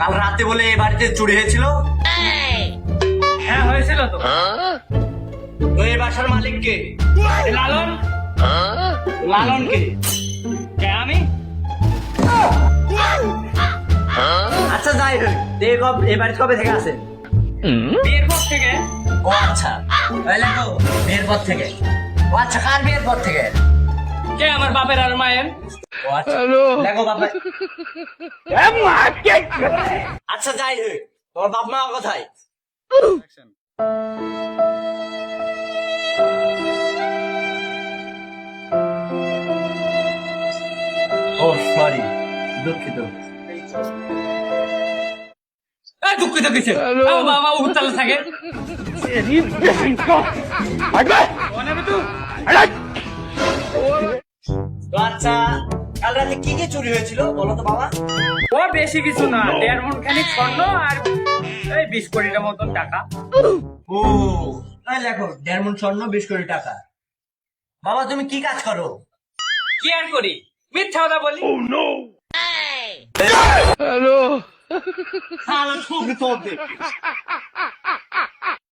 কাল রাতে বলে এই বাড়িতে চুরি হয়েছিল? হ্যাঁ হয়েছিল তো। তো এই বাসার মালিক কে লালন? লালন কে কে আমি? আচ্ছা যাই হোক এই কব এই বাড়ি কবে থেকে আসেন বিয়ের পর থেকে? ও আচ্ছা। তাহলে বিয়ের পর থেকে। ও আচ্ছা কার বিয়ের পর থেকে? কে আমার বাপের আর মায়ের আচ্ছা আচ্ছা যাই হোক তোমার বাপ মা কোথায় ও সরি দুঃখিত দুঃখিত আমার বাবা উত্তালে থাকে আচ্ছা কাল রাতে কি কি চুরি হয়েছিল বলো তো বাবা ও বেশি কিছু না দেড় মন খানিক স্বর্ণ আর এই বিশ কোটিটার মতন টাকা ও তাই দেখো দেড় মন স্বর্ণ বিশ কোটি টাকা বাবা তুমি কি কাজ করো কি আর করি মিথ্যা কথা বলি হ্যালো